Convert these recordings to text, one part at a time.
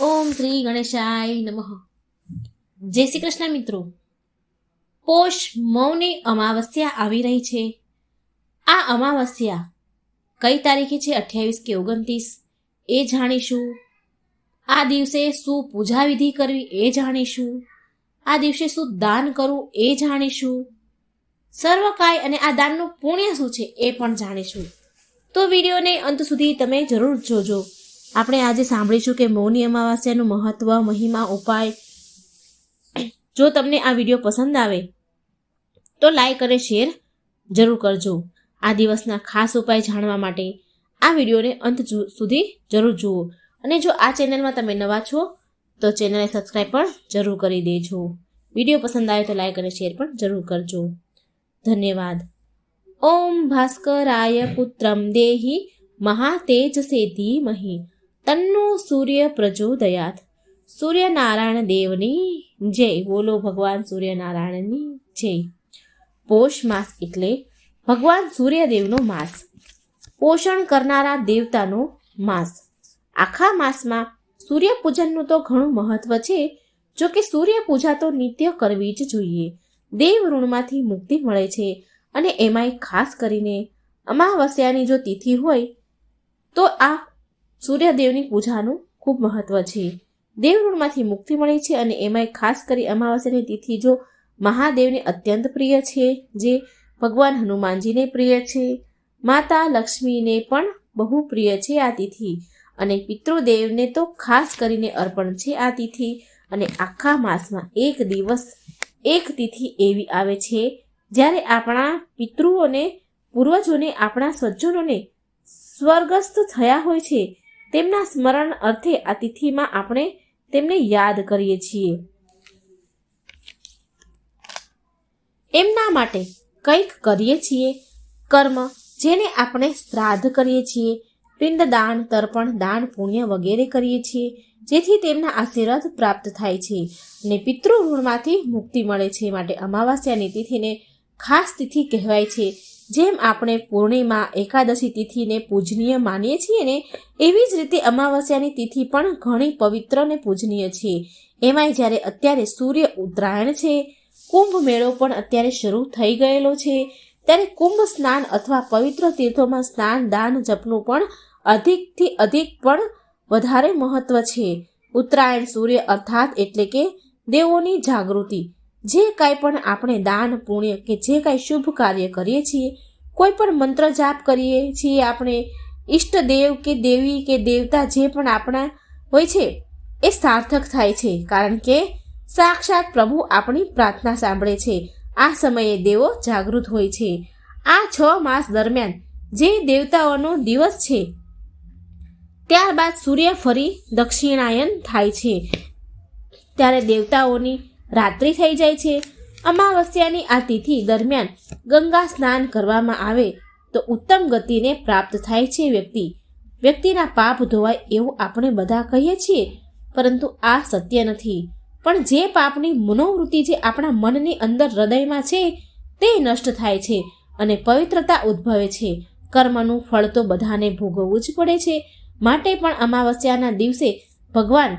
ઓમ શ્રી ગણેશાય નમઃ. જય શ્રી કૃષ્ણ મિત્રો. પોષ મૌની અમાવસ્યા આવી રહી છે. આ અમાવસ્યા કઈ તારીખે છે? અઠ્યાવીસ કે ઓગણત્રીસ? એ જાણીશું. આ દિવસે શું પૂજા વિધિ કરવી એ જાણીશું. આ દિવસે શું દાન કરવું એ જાણીશું. સર્વકાય અને આ દાનનું પુણ્ય શું છે એ પણ જાણીશું. તો વિડીયોને અંત સુધી તમે જરૂર જોજો. આપણે આજે સાંભળીશું કે મૌની અમાવાસ્યાનું મહત્વ, મહિમા, ઉપાય. જો તમને આ વીડિયો પસંદ આવે, તો લાઈક અને શેર જરૂર કરજો. આ દિવસના ખાસ ઉપાય જાણવા માટે આ વિડીયોને અંત સુધી જરૂર જુઓ. અને જો આ ચેનલમાં તમે નવા છો, તો ચેનલને સબસ્ક્રાઈબ પણ જરૂર કરી દેજો. વીડિયો પસંદ આવે તો લાઈક અને શેર પણ જરૂર કરજો. ધન્યવાદ. ઓમ ભાસ્કરાય પુત્રમ દેહી મહાતેજસે ધીમહી તન્નો સૂર્ય પ્રચોદયાત. સૂર્યનારાયણ દેવની જય. બોલો ભગવાન સૂર્યનારાયણની જય. પોષ માસ એટલે ભગવાન સૂર્યદેવનો માસ. પોષણ કરનારા દેવતાનો માસ. આખા માસમાં સૂર્ય પૂજનનું તો ઘણું મહત્વ છે. જો કે સૂર્ય પૂજા તો નિત્ય કરવી જ જોઈએ. દેવ ઋણમાંથી મુક્તિ મળે છે અને એમાંય ખાસ કરીને અમાવસ્યાની જો તિથિ હોય, તો આ સૂર્યદેવની પૂજાનું ખૂબ મહત્વ છે. દેવઋણમાંથી મુક્તિ મળે છે અને એમાંય ખાસ કરી અમાવાસ્યાની તિથિ જો મહાદેવને અત્યંત પ્રિય છે, જે ભગવાન હનુમાનજીને પ્રિય છે. માતા લક્ષ્મીને પણ બહુ પ્રિય છે આ તિથિ અને પિતૃદેવને તો ખાસ કરીને અર્પણ છે આ તિથિ અને આખા માસમાં એક દિવસ એક તિથિ એવી આવે છે, જ્યારે આપણા પિતૃઓને પૂર્વજોને આપણા સજ્જનોને સ્વર્ગસ્થ થયા હોય છે તેમના સ્મરણ અર્થે આ તિથિમાં આપણે તેમને યાદ કરીએ છીએ. એમના માટે કંઈક કરીએ છીએ. કર્મ, જેને આપણે શ્રાદ્ધ કરીએ છીએ. પિંડદાન, તર્પણ, દાન, પુણ્ય વગેરે કરીએ છીએ, જેથી તેમના આશીર્વાદ પ્રાપ્ત થાય છે અને પિતૃ ઋણમાંથી મુક્તિ મળે છે. માટે અમાવાસ્યાની તિથિને ખાસ તિથિ કહેવાય છે. જેમ આપણે પૂર્ણિમા, એકાદશી તિથિને પૂજનીય માનીએ છીએ ને, એવી જ રીતે અમાવસ્યાની તિથિ પણ ઘણી પવિત્ર અને પૂજનીય છે. એમાંય જ્યારે અત્યારે સૂર્ય ઉત્તરાયણ છે, કુંભ મેળો પણ અત્યારે શરૂ થઈ ગયેલો છે, ત્યારે કુંભ સ્નાન અથવા પવિત્ર તીર્થોમાં સ્નાન, દાન, જપનું પણ અધિકથી અધિક પણ વધારે મહત્વ છે. ઉત્તરાયણ સૂર્ય અર્થાત એટલે કે દેવોની જાગૃતિ. જે કાંઈ પણ આપણે દાન, પુણ્ય કે જે કાંઈ શુભ કાર્ય કરીએ છીએ, કોઈ પણ મંત્ર જાપ કરીએ છીએ આપણે ઈષ્ટદેવ કે દેવી કે દેવતા જે પણ આપણા હોય છે, એ સાર્થક થાય છે. કારણ કે સાક્ષાત પ્રભુ આપણી પ્રાર્થના સાંભળે છે. આ સમયે દેવો જાગૃત હોય છે. આ છ માસ દરમિયાન જે દેવતાઓનો દિવસ છે, ત્યારબાદ સૂર્ય ફરી દક્ષિણાયન થાય છે. ત્યારે દેવતાઓની રાત્રિ થઈ જાય છે. અમાવસ્યાની આ તિથિ દરમિયાન ગંગા સ્નાન કરવામાં આવે તો ઉત્તમ ગતિને પ્રાપ્ત થાય છે વ્યક્તિ. વ્યક્તિના પાપ ધોવાય એવું આપણે બધા કહીએ છીએ, પરંતુ આ સત્ય નથી. પણ જે પાપની મનોવૃત્તિ જે આપણા મનની અંદર હૃદયમાં છે, તે નષ્ટ થાય છે અને પવિત્રતા ઉદ્ભવે છે. કર્મનું ફળ તો બધાને ભોગવવું જ પડે છે. માટે પણ અમાવસ્યાના દિવસે ભગવાન,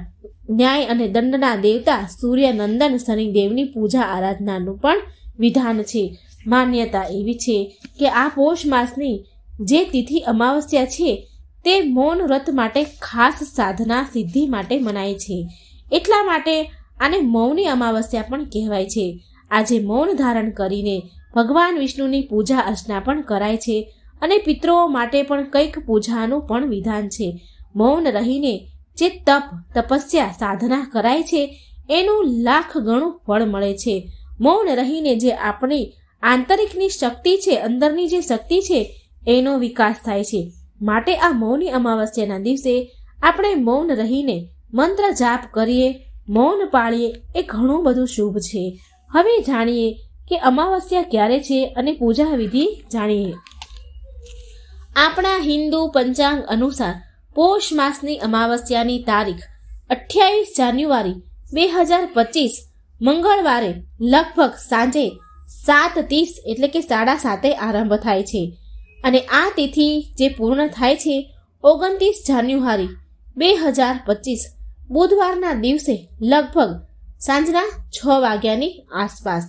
ન્યાય અને દંડના દેવતા સૂર્યનંદન શનિદેવની પૂજા આરાધનાનું પણ વિધાન છે. માન્યતા એવી છે કે આ પોષ માસની જે તિથિ અમાવસ્યા છે, તે મૌન વ્રત માટે ખાસ સાધના સિદ્ધિ માટે મનાય છે. એટલા માટે આને મૌની અમાવસ્યા પણ કહેવાય છે. આજે મૌન ધારણ કરીને ભગવાન વિષ્ણુની પૂજા અર્ચના પણ કરાય છે અને પિતૃઓ માટે પણ કંઈક પૂજાનું પણ વિધાન છે. મૌન રહીને જે તપ, તપસ્યા, સાધના કરાય છે, એનું લાખ ગણું ફળ મળે છે. મૌન રહીને જે આપણી આંતરિકની શક્તિ છે, અંદરની જે શક્તિ છે, એનો વિકાસ થાય છે. માટે આ મૌની અમાવસ્યાના દિવસે આપણે મૌન રહીને મંત્ર જાપ કરીએ, મૌન પાળીએ, એ ઘણું બધું શુભ છે. હવે જાણીએ કે અમાવસ્યા ક્યારે છે અને પૂજા વિધિ જાણીએ. આપણા હિન્દુ પંચાંગ અનુસાર પોષ માસની અમાવસ્યાની તારીખ અઠ્યાવીસ જાન્યુઆરી બે હજાર પચીસ. મંગળવારે લગભગ સાંજે સાત ત્રીસ એટલે કે સાડા સાતે આરંભ થાય છે. અને આ તિથિ જે પૂર્ણ થાય છે ઓગણત્રીસ જાન્યુઆરી બે હજાર પચીસ. બુધવારના દિવસે લગભગ સાંજના છ વાગ્યાની આસપાસ.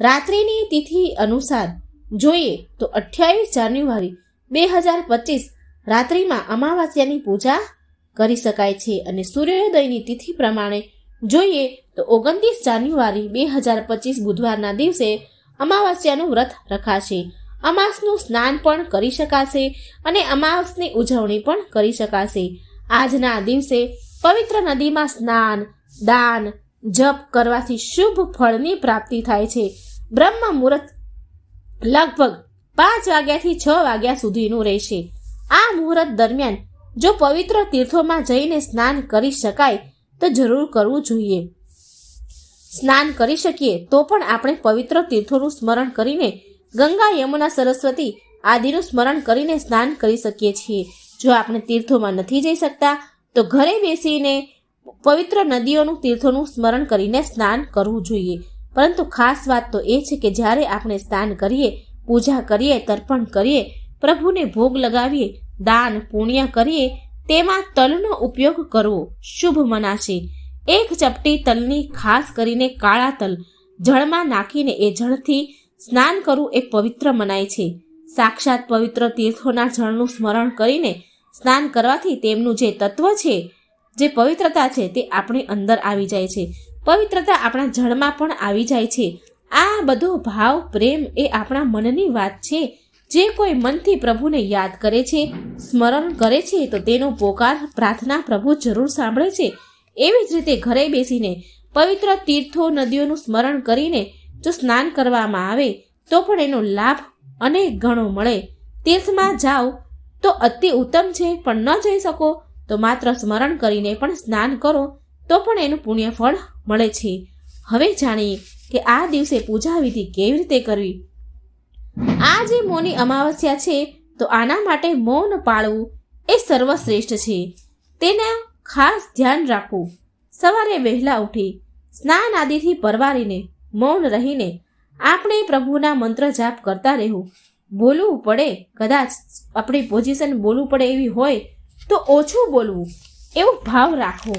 રાત્રિની તિથિ અનુસાર જોઈએ તો અઠ્યાવીસ જાન્યુઆરી બે હજાર પચીસ રાત્રિમાં અમાવાસ્યાની પૂજા કરી શકાય છે અને સૂર્યોદયની તિથિ પ્રમાણે જોઈએ તો ઓગણત્રીસ જાન્યુઆરી બે હજાર પચીસ બુધવારના દિવસે અમાવાસ્યાનું વ્રત રખાશે. અમાસનું સ્નાન પણ કરી શકાશે અને અમાસની ઉજવણી પણ કરી શકાશે. આજના દિવસે પવિત્ર નદીમાં સ્નાન, દાન, જપ કરવાથી શુભ ફળની પ્રાપ્તિ થાય છે. બ્રહ્મ મુહૂર્ત લગભગ પાંચ વાગ્યાથી છ વાગ્યા સુધીનું રહેશે. આ મુહૂર્ત દરમિયાન જો પવિત્ર તીર્થોમાં જઈને સ્નાન કરી શકાય, તો જરૂર કરવું જોઈએ. સ્નાન કરી શકીએ તો પણ આપણે પવિત્ર તીર્થોનું સ્મરણ કરીને ગંગા, યમુના, સરસ્વતી આદિનું સ્મરણ કરીને સ્નાન કરી શકીએ છીએ. જો આપણે તીર્થોમાં નથી જઈ શકતા, તો ઘરે બેસીને પવિત્ર નદીઓનું તીર્થોનું સ્મરણ કરીને સ્નાન કરવું જોઈએ. પરંતુ ખાસ વાત તો એ છે કે જ્યારે આપણે સ્નાન કરીએ, પૂજા કરીએ, તર્પણ કરીએ પ્રભુને ભોગ લગાવીએ, દાન, પુણ્ય કરીએ, તેમાં તલનો ઉપયોગ કરવો શુભ મનાશે. એક ચપટી તલની ખાસ કરીને કાળા તલ, જળમાં નાખીને એ જળથી સ્નાન કરવું એ પવિત્ર મનાય છે. સાક્ષાત પવિત્ર તીર્થોના જળનું સ્મરણ કરીને સ્નાન કરવાથી તેમનું જે તત્વ છે, જે પવિત્રતા છે, તે આપણી અંદર આવી જાય છે. પવિત્રતા આપણા જળમાં પણ આવી જાય છે. આ બધો ભાવ, પ્રેમ એ આપણા મનની વાત છે. જે કોઈ મનથી પ્રભુને યાદ કરે છે, સ્મરણ કરે છે, તો તેનો પોકાર, પ્રાર્થના પ્રભુ જરૂર સાંભળે છે. એવી જ રીતે ઘરે બેસીને પવિત્ર તીર્થો નદીઓનું સ્મરણ કરીને જો સ્નાન કરવામાં આવે, તો પણ એનો લાભ અનેક ગણો મળે. તીર્થમાં જાઓ, તો અતિ ઉત્તમ છે, પણ ન જઈ શકો, તો માત્ર સ્મરણ કરીને પણ સ્નાન કરો, તો પણ એનું પુણ્ય ફળ મળે છે. હવે જાણીએ કે આ દિવસે પૂજા વિધિ કેવી રીતે કરવી? આ જે મૌની અમાવસ્યા છે, તો આના માટે મૌન પાળવું એ સર્વશ્રેષ્ઠ છે. તેના ખાસ ધ્યાન રાખવું. સવારે વહેલા ઉઠી, સ્નાન આદિથી પરવારીને, મૌન રહીને, આપણે પ્રભુના મંત્ર જાપ કરતા રહેવું. બોલવું પડે, કદાચ આપણી પોઝિશન બોલવું પડે એવી હોય, તો ઓછું બોલવું. એવો ભાવ રાખવો.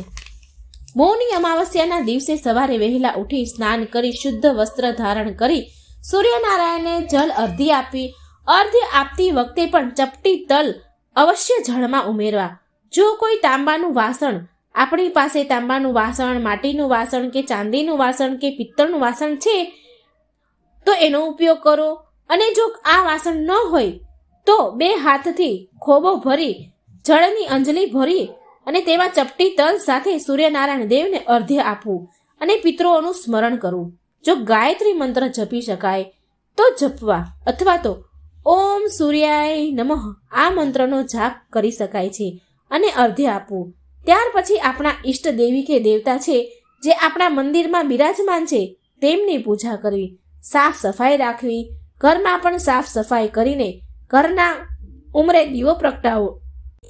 મૌની અમાવસ્યાના દિવસે સવારે વહેલા ઉઠી સ્નાન કરી, શુદ્ધ વસ્ત્ર ધારણ કરી સૂર્યનારાયણને જલ અર્ધી આપી, અર્ધી આપતી વખતે પણ ચપટી તલ અવશ્ય જળમાં ઉમેરવા. જો કોઈ તાંબાનું વાસણ, આપણી પાસે તાંબાનું વાસણ, માટીનું વાસણ કે ચાંદીનું વાસણ કે પિત્તળનું વાસણ છે, તો એનો ઉપયોગ કરો. અને જો આ વાસણ ન હોય, તો બે હાથથી ખોબો ભરી, જળની અંજલિ ભરી અને તેમાં ચપટી તલ સાથે સૂર્યનારાયણ દેવને અર્ધ્ય આપવું અને પિતૃઓનું સ્મરણ કરવું. જો ગાયત્રી મંત્ર જપી શકાય, તો જપવા અથવા તો ઓમ સૂર્યાય નમઃ આ મંત્રનો જાપ કરી શકાય છે અને અર્ધ્ય આપવું. ત્યાર પછી આપણા ઈષ્ટ દેવી કે દેવતા છે, જે આપણા મંદિરમાં બિરાજમાન છે, તેમની પૂજા કરવી, સાફ સફાઈ રાખવી, ઘરમાં પણ સાફ સફાઈ કરીને ઘરના ઉમરે દીવો પ્રગટાવો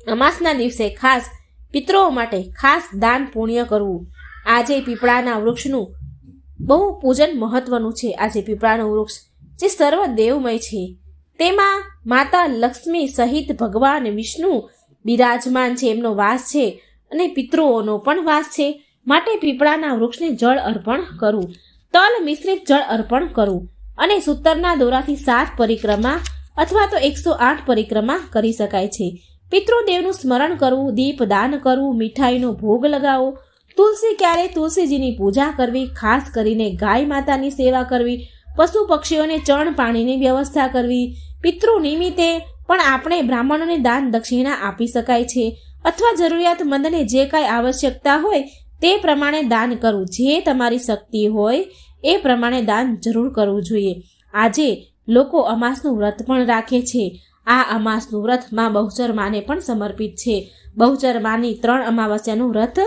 અમાસના દિવસે ખાસ પિતૃઓ માટે ખાસ દાન પુણ્ય કરવું. આજે પીપળાના વૃક્ષનું બહુ પૂજન મહત્વનું છે આજે પીપળાનું વૃક્ષ, જે સર્વ દેવમય છે. તેમાં માતા લક્ષ્મી સહિત ભગવાન વિષ્ણુ બિરાજમાન છે, એમનો વાસ છે અને પિતૃઓનો પણ વાસ છે. માટે પીપળાના વૃક્ષને જળ અર્પણ કરવું તલ મિશ્રિત જળ અર્પણ કરવું અને સૂતરના દોરાથી સાત પરિક્રમા અથવા તો એકસો આઠ પરિક્રમા કરી શકાય છે. પિતૃદેવનું સ્મરણ કરવું, દીપ દાન કરવું, મીઠાઈનો ભોગ લગાવવો તુલસી ક્યારે તુલસીજીની પૂજા કરવી, ખાસ કરીને ગાય માતાની સેવા કરવી, પશુ પક્ષીઓને ચણ પાણીની વ્યવસ્થા કરવી, પિતૃ નિમિત્તે પણ આપણે બ્રાહ્મણોને દાન દક્ષિણા આપી શકાય છે અથવા જરૂરિયાતમંદને જે કાંઈ આવશ્યકતા હોય તે પ્રમાણે દાન કરવું. જે તમારી શક્તિ હોય એ પ્રમાણે દાન જરૂર કરવું જોઈએ. આજે લોકો અમાસનું વ્રત પણ રાખે છે. આ અમાસનું વ્રતમાં બહુચર માને પણ સમર્પિત છે. બહુચર માની ત્રણ અમાવસ્યાનું વ્રત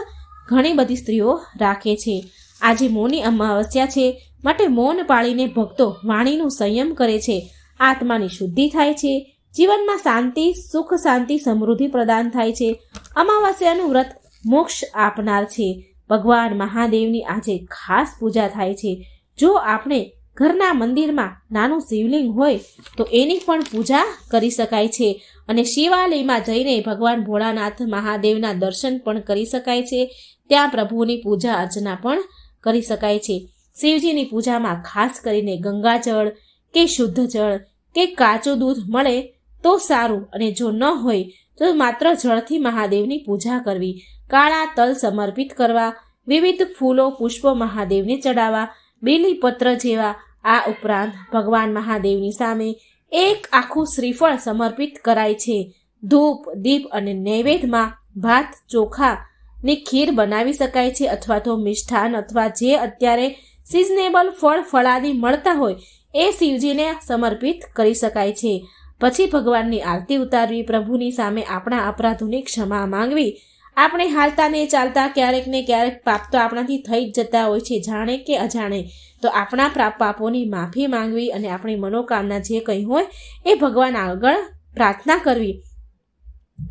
ઘણી બધી સ્ત્રીઓ રાખે છે. આજે મૌની અમાવસ્યા છે, માટે મૌન પાળીને ભક્તો વાણીનું સંયમ કરે છે. આત્માની શુદ્ધિ થાય છે, જીવનમાં શાંતિ, સુખ, શાંતિ, સમૃદ્ધિ પ્રદાન થાય છે. અમાવસ્યાનું વ્રત મોક્ષ આપનાર છે. ભગવાન મહાદેવની આજે ખાસ પૂજા થાય છે. જો આપણે ઘરના મંદિરમાં નાનું શિવલિંગ હોય તો એની પણ પૂજા કરી શકાય છે અને શિવાલયમાં જઈને ભગવાન ભોળાનાથ મહાદેવના દર્શન પણ કરી શકાય છે. ત્યાં પ્રભુની પૂજા અર્ચના પણ કરી શકાય છે. શિવજીની પૂજામાં ખાસ કરીને ગંગાજળ કે શુદ્ધ જળ કે કાચું દૂધ મળે તો સારું અને જો ન હોય તો માત્ર જળથી મહાદેવની પૂજા કરવી. કાળા તલ સમર્પિત કરવા, વિવિધ ફૂલો પુષ્પો મહાદેવને ચડાવવા બેલીપત્ર જેવા આ ઉપરાંત ભગવાન મહાદેવની સામે એક આખું શ્રીફળ સમર્પિત કરાય છે. ધૂપ, દીપ અને નૈવેદ્યમાં ભાત, ચોખા ની ખીર બનાવી શકાય છે અથવા તો મિષ્ઠાન અથવા જે અત્યારે સિઝનેબલ ફળ ફળાદી મળતા હોય એ શિવજીને સમર્પિત કરી શકાય છે. પછી ભગવાનની આરતી ઉતારવી, પ્રભુની સામે આપણા અપરાધોની ક્ષમા માંગવી આપણે હાલતા ને ચાલતા ક્યારેક ને ક્યારેક પાપ તો આપણાથી થઈ જ જતા હોય છે, જાણે કે અજાણે. તો આપણા પ્રાપ પાપોની માફી માંગવી અને આપણી મનોકામના જે કંઈ હોય એ ભગવાન આગળ પ્રાર્થના કરવી.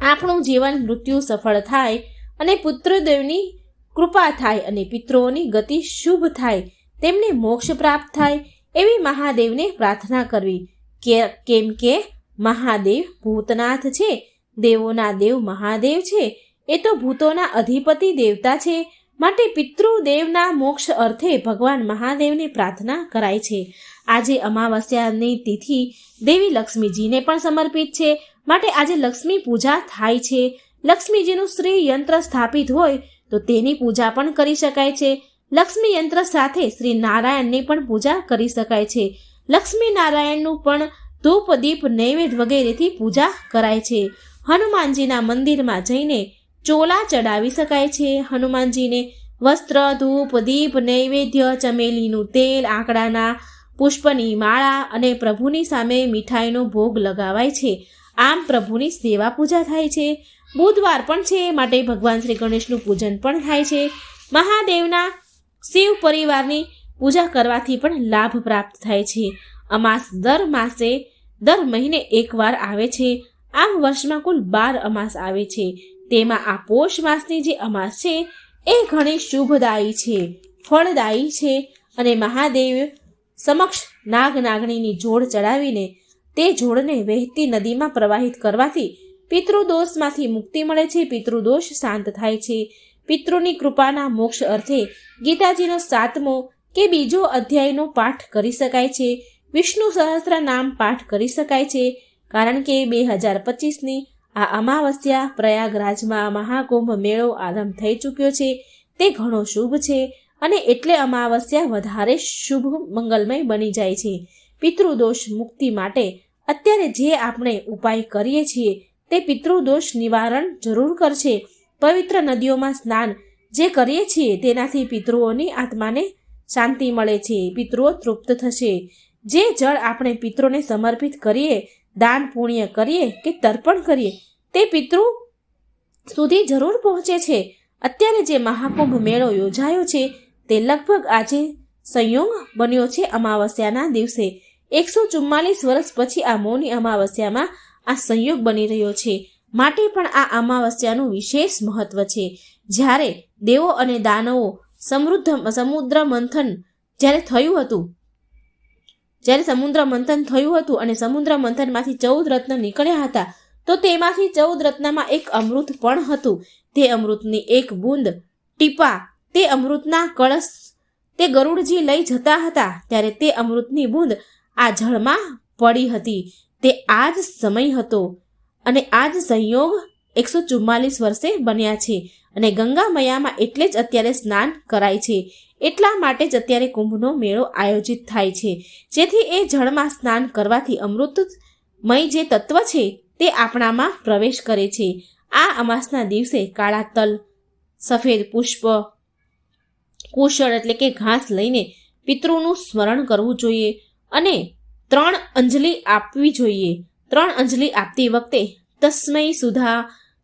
આપણું જીવન મૃત્યુ સફળ થાય અને પુત્રદેવની કૃપા થાય અને પિતૃઓની ગતિ શુભ થાય, તેમને મોક્ષ પ્રાપ્ત થાય એવી મહાદેવને પ્રાર્થના કરવી. કે, કેમ કે મહાદેવ ભૂતનાથ છે, દેવોના દેવ મહાદેવ છે એ તો ભૂતોના અધિપતિ દેવતા છે. માટે પિતૃદેવના મોક્ષ અર્થે ભગવાન મહાદેવને પ્રાર્થના કરાય છે. આજે અમાવસ્યાની તિથિ દેવી લક્ષ્મીજીને પણ સમર્પિત છે. માટે આજે લક્ષ્મી પૂજા થાય છે. લક્ષ્મીજીનું શ્રી યંત્ર સ્થાપિત હોય તો તેની પૂજા પણ કરી શકાય છે. લક્ષ્મી યંત્ર સાથે શ્રી નારાયણની પણ પૂજા કરી શકાય છે. લક્ષ્મી નારાયણનું પણ ધૂપ દીપ નૈવેદ્ય વગેરેથી પૂજા કરાય છે. હનુમાનજીના મંદિરમાં જઈને ચોલા ચડાવી શકાય છે. હનુમાનજીને વસ્ત્ર, ધૂપ, દીપ, નૈવેદ્ય, ચમેલીનું તેલ, આંકડાના પુષ્પની માળા અને પ્રભુની સામે મીઠાઈનો ભોગ લગાવાય છે. આમ પ્રભુની સેવા પૂજા થાય છે. બુધવાર પણ છે. માટે ભગવાન શ્રી ગણેશનું પૂજન પણ થાય છે. મહાદેવના શિવ પરિવારની પૂજા કરવાથી પણ લાભ પ્રાપ્ત થાય છે. અમાસ દર માસે, દર મહિને એકવાર આવે છે. આમ વર્ષમાં કુલ બાર અમાસ આવે છે. તેમાં આ પોષ માસની જે અમાસ છે, એ ઘણી શુભદાયી છે, ફળદાયી છે અને મહાદેવ સમક્ષ નાગ નાગણીની જોડ ચડાવીને તે જોડને વહેતી નદીમાં પ્રવાહિત કરવાથી પિતૃદોષમાંથી મુક્તિ મળે છે, પિતૃદોષ શાંત થાય છે. પિતૃની કૃપાના મોક્ષ અર્થે ગીતાજીનો સાતમો કે બીજો અધ્યાયનો પાઠ કરી શકાય છે. વિષ્ણુ સહસ્ત્ર નામ પાઠ કરી શકાય છે, કારણ કે બે હજાર પચીસની આ અમાવસ્યા પ્રયાગરાજમાં મહાકુંભ મેળો આરંભ થઈ ચૂક્યો છે. તે ઘણો શુભ છે અને એટલે અમાવસ્યા વધારે શુભ મંગલમય બની જાય છે. પિતૃદોષ મુક્તિ માટે અત્યારે જે આપણે ઉપાય કરીએ છીએ તે પિતૃદોષ નિવારણ જરૂર કરશે. પવિત્ર નદીઓમાં સ્નાન જે કરીએ છીએ તેનાથી પિતૃઓની આત્માને શાંતિ મળે છે. પિતૃઓ તૃપ્ત થશે. જે જળ આપણે પિતૃને સમર્પિત કરીએ દાન પુણ્ય કરીએ કે તર્પણ કરીએ, તે પિતૃ સુધી જરૂર પહોંચે છે. અત્યારે જે મહાકુંભ મેળો યોજાયો છે, તે લગભગ આજે સંયોગ બન્યો છે અમાવસ્યાના દિવસે. એકસો ચુમ્માલીસ વર્ષ પછી આ મૌની અમાવસ્યામાં આ સંયોગ બની રહ્યો છે. માટે પણ આ અમાવસ્યાનું વિશેષ મહત્વ છે. જ્યારે દેવો અને દાનવો સમૃદ્ધ, સમુદ્ર મંથન જ્યારે થયું હતું જ્યારે સમુદ્ર મંથન થયું હતું અને સમુદ્ર મંથનમાંથી ચૌદ રત્ન નીકળ્યા હતા, તો તેમાંથી ચૌદ રત્નમાં એક અમૃત પણ હતું. તે અમૃતની એક બૂંદ, ટીપા, તે અમૃતના કળશ, તે ગરુડજી લઈ જતા હતા. ત્યારે તે અમૃતની બૂંદ આ જળમાં પડી હતી. તે આ જ સમય હતો અને આ જ સંયોગ એકસો ચુમ્માલીસ વર્ષે બન્યા છે અને ગંગા મયામાં એટલે જ અત્યારે સ્નાન કરાય છે. એટલા માટે જ અત્યારે કુંભનો મેળો આયોજિત થાય છે. જેથી એ જળમાં સ્નાન કરવાથી અમૃતમય જે તત્વ છે તે આપણામાં પ્રવેશ કરે છે. આ અમાસના દિવસે કાળા તલ, સફેદ પુષ્પ, કુશળ એટલે કે ઘાસ લઈને પિતૃનું સ્મરણ કરવું જોઈએ અને ત્રણ અંજલિ આપવી જોઈએ. ત્રણ અંજલિ આપતી વખતે તસ્મય સુધા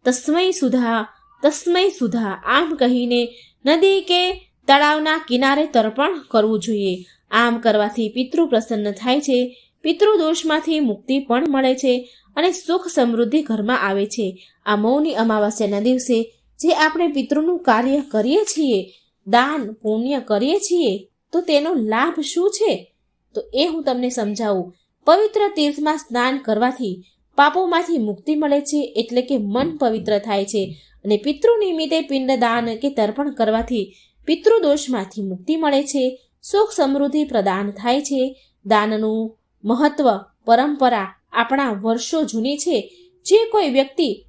તસ્મય સુધા તસ્મય સુધા આમ કહીને નદી કે તળાવના કિનારે તર્પણ કરવું જોઈએ. આમ કરવાથી પિતૃ પ્રસન્ન થાય છે. પિતૃ દોષમાંથી મુક્તિ પણ મળે છે અને સુખ સમૃદ્ધિ ઘરમાં આવે છે. આ મૌની અમાવાસ્યાના દિવસે જે આપણે પિતૃનું કાર્ય કરીએ છીએ, દાન, પુણ્ય કરીએ છીએ, તો તેનો લાભ શું છે? તો એ હું તમને સમજાવું. પવિત્ર તીર્થમાં સ્નાન કરવાથી પાપોમાંથી મુક્તિ મળે છે એટલે કે મન પવિત્ર થાય છે અને પિતૃ નિમિત્તે પિંડદાન કે તર્પણ કરવાથી પિતૃદોષમાંથી મુક્તિ મળે છે, સુખ સમૃદ્ધિ પ્રદાન થાય છે. દાનનું મહત્વ પરંપરા આપણા વર્ષો જૂની છે. જે કોઈ વ્યક્તિ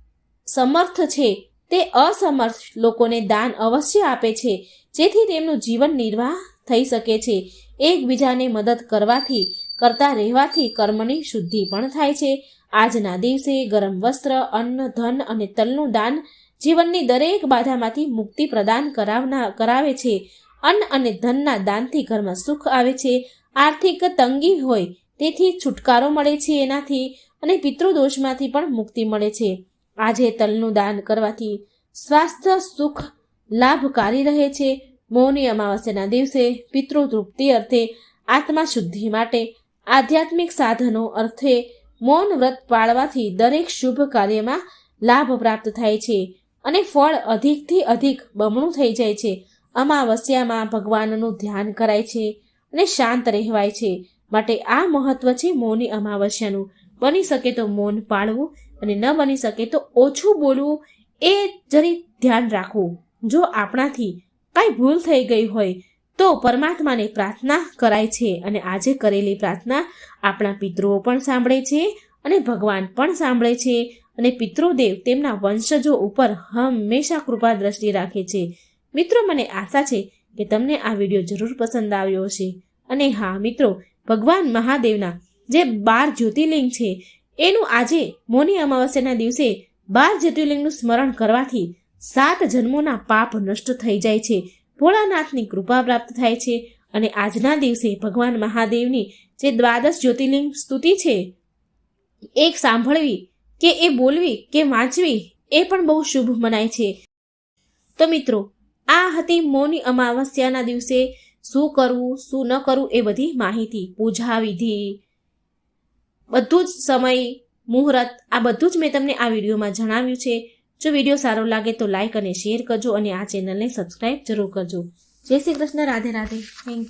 સમર્થ છે, તે અસમર્થ લોકોને દાન અવશ્ય આપે છે. જેથી તેમનું જીવન નિર્વાહ થઈ શકે છે. એકબીજાને મદદ કરવાથી, કરતા રહેવાથી કર્મની શુદ્ધિ પણ થાય છે. આજના દિવસે ગરમ વસ્ત્ર, અન્ન, ધન અને તલનું દાન જીવનની દરેક બાધામાંથી મુક્તિ પ્રદાન કરાવના કરાવે છે. અન્ન અને ધનના દાનથી ઘરમાં સુખ આવે છે. આર્થિક તંગી હોય તેથી છુટકારો મળે છે એનાથી અને પિતૃદોષમાંથી પણ મુક્તિ મળે છે. આજે તલનું દાન કરવાથી સ્વાસ્થ્ય સુખ લાભકારી રહે છે. મૌની અમાવસ્યાના દિવસે પિતૃ તૃપ્તિ અર્થે આત્મા શુદ્ધિ માટે આધ્યાત્મિક સાધનો અર્થે મૌન વ્રત પાળવાથી દરેક શુભ કાર્યમાં લાભ પ્રાપ્ત થાય છે. અને ફળ અધિકથી અધિક બમણું થઈ જાય છે. અમાવસ્યામાં ભગવાનનું ધ્યાન કરાય છે અને શાંત રહેવાય છે. માટે આ મહત્વ છે મૌની અમાવસ્યાનું. બની શકે તો મૌન પાળવું અને ન બની શકે તો ઓછું બોલવું એ જરી ધ્યાન રાખવું. જો આપણાથી કાંઈ ભૂલ થઈ ગઈ હોય તો પરમાત્માને પ્રાર્થના કરાય છે અને આજે કરેલી પ્રાર્થના આપણા પિતૃઓ પણ સાંભળે છે અને ભગવાન પણ સાંભળે છે. અને પિતૃદેવ તેમના વંશજો ઉપર હંમેશા કૃપા દ્રષ્ટિ રાખે છે. મિત્રો, મને આશા છે કે તમને આ વીડિયો જરૂર પસંદ આવ્યો હશે. અને હા, મિત્રો, ભગવાન મહાદેવના જે બાર જ્યોતિર્લિંગ છે, એનું આજે મૌની અમાવસ્યાના દિવસે બાર જ્યોતિર્લિંગનું સ્મરણ કરવાથી સાત જન્મોના પાપ નષ્ટ થઈ જાય છે. ભોળાનાથની કૃપા પ્રાપ્ત થાય છે. અને આજના દિવસે ભગવાન મહાદેવની જે દ્વાદશ જ્યોતિર્લિંગ સ્તુતિ છે, એક સાંભળવી કે એ બોલવી કે વાંચવી એ પણ બહુ શુભ મનાય છે. તો મિત્રો, આ હતી મૌની અમાવસ્યાના દિવસે શું કરવું, શું ન કરવું એ બધી માહિતી. પૂજા વિધિ, બધું જ સમય, મુહૂર્ત, આ બધું જ મેં તમને આ વિડીયોમાં જણાવ્યું છે. જો વીડિયો સારો લાગે તો લાઇક અને શેર કરજો અને આ ચેનલને સબસ્ક્રાઈબ જરૂર કરજો. જય શ્રી કૃષ્ણ, રાધે રાધે. થેન્ક